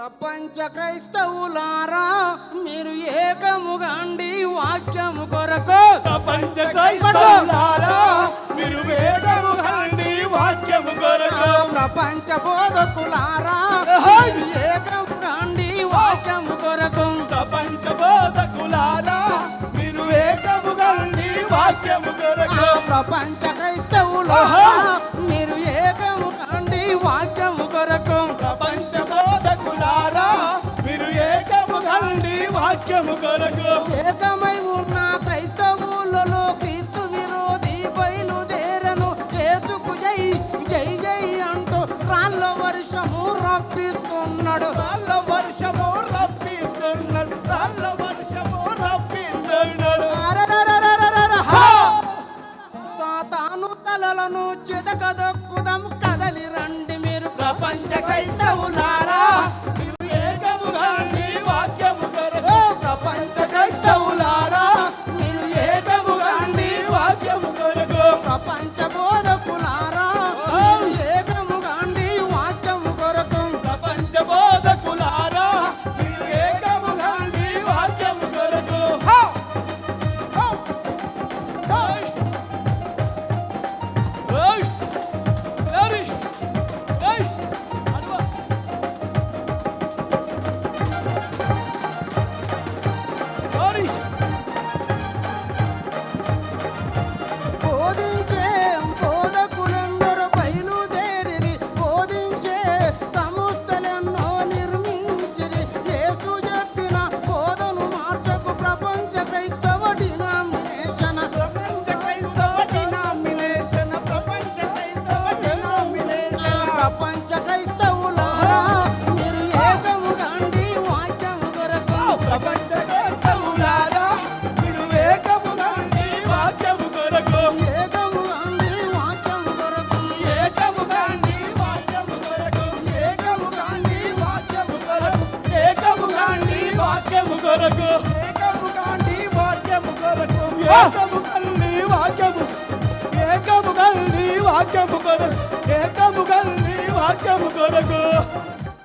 ప్రపంచ క్రైస్తవులారా మీరు ఏకముగాండి వాక్యము కొరకు. ప్రపంచ క్రైస్తవులారా మీరు కండి వాక్యము కొరకు. ప్రపంచ బోధకులారా! మీరు ఏకముగాండి వాక్యము కొరకు. ప్రపంచ బోధకులారా మీరు కండి వాక్యము కొరకు. ప్రపంచ వాక్యము కొరకు ఏకమై ఉన్న క్రైస్తవులలో క్రీస్తు విరోధి బయలుదేరను యేసుకు జై జై జై అంటూ రాళ్ళ వర్షము రప్పిస్తున్నాడు. రాళ్ళ వర్షము రప్పిస్తున్నాడు. రాళ్ళ వర్షము రప్పిస్తున్నాడు! సాతాను తలలను చితకదొక్కుదాం. కదలి రండి మీరు. ప్రపంచ క్రైస్తవులారా కొరకు. ఏకము కండి వాక్యము కొరకు. ఏకము కండి వాక్యము. ఏకము కండి వాక్యము కొరకు. ఏకము కండి వాక్యము కొరకు.